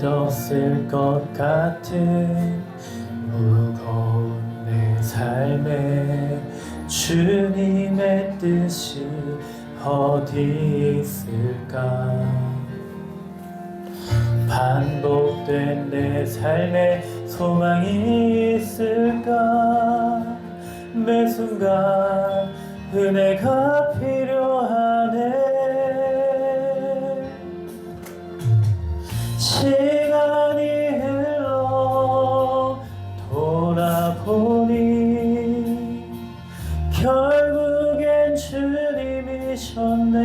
끝없을 것 같은 무거운 내 삶에 주님의 뜻이 어디 있을까? 반복된 내 삶에 소망이 있을까? 매 순간 은혜가 필요하네 시간이 흘러 돌아보니 결국엔 주님이셨네.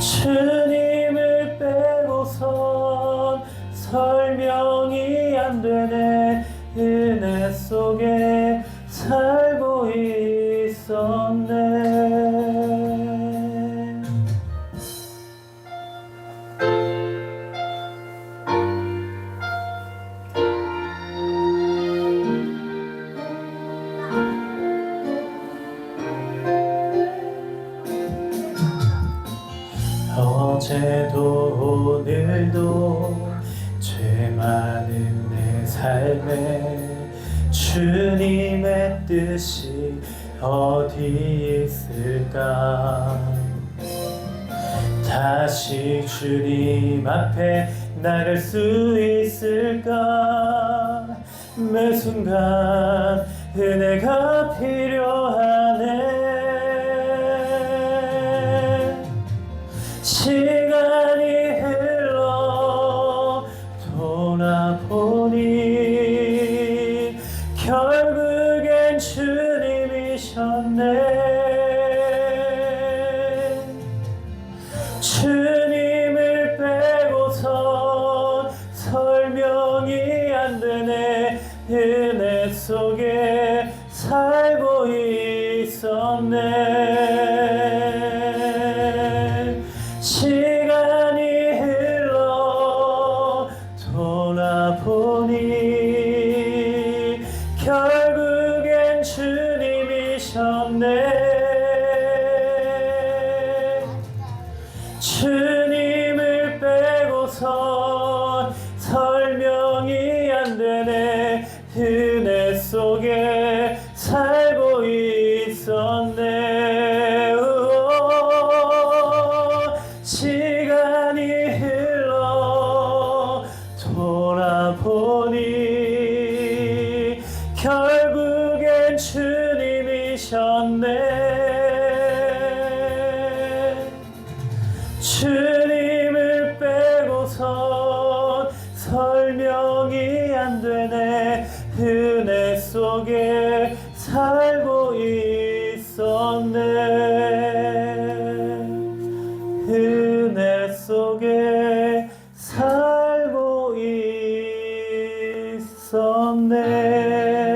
주님을 빼고선 설명이 안 되네. 은혜 속에 살고 있었네 어제도 오늘도 죄 많은 내 삶에 주님의 뜻이 어디 있을까? 다시 주님 앞에 나갈 수 있을까? 매 순간 은혜가 필요 주님이셨네. 주님을 빼고선 설명이 안 되네. 은혜 속에 살고 있었네. 시간이 흘러 돌아보니 결국엔 주 님이셨네. 주님을 빼고선 설명이 안 되네. 은혜 속에 살고 있었네. 돌아보니 결 주님을 빼고선 설명이 안 되네. 은혜 속에 살고 있었네. 은혜 속에 살고 있었네.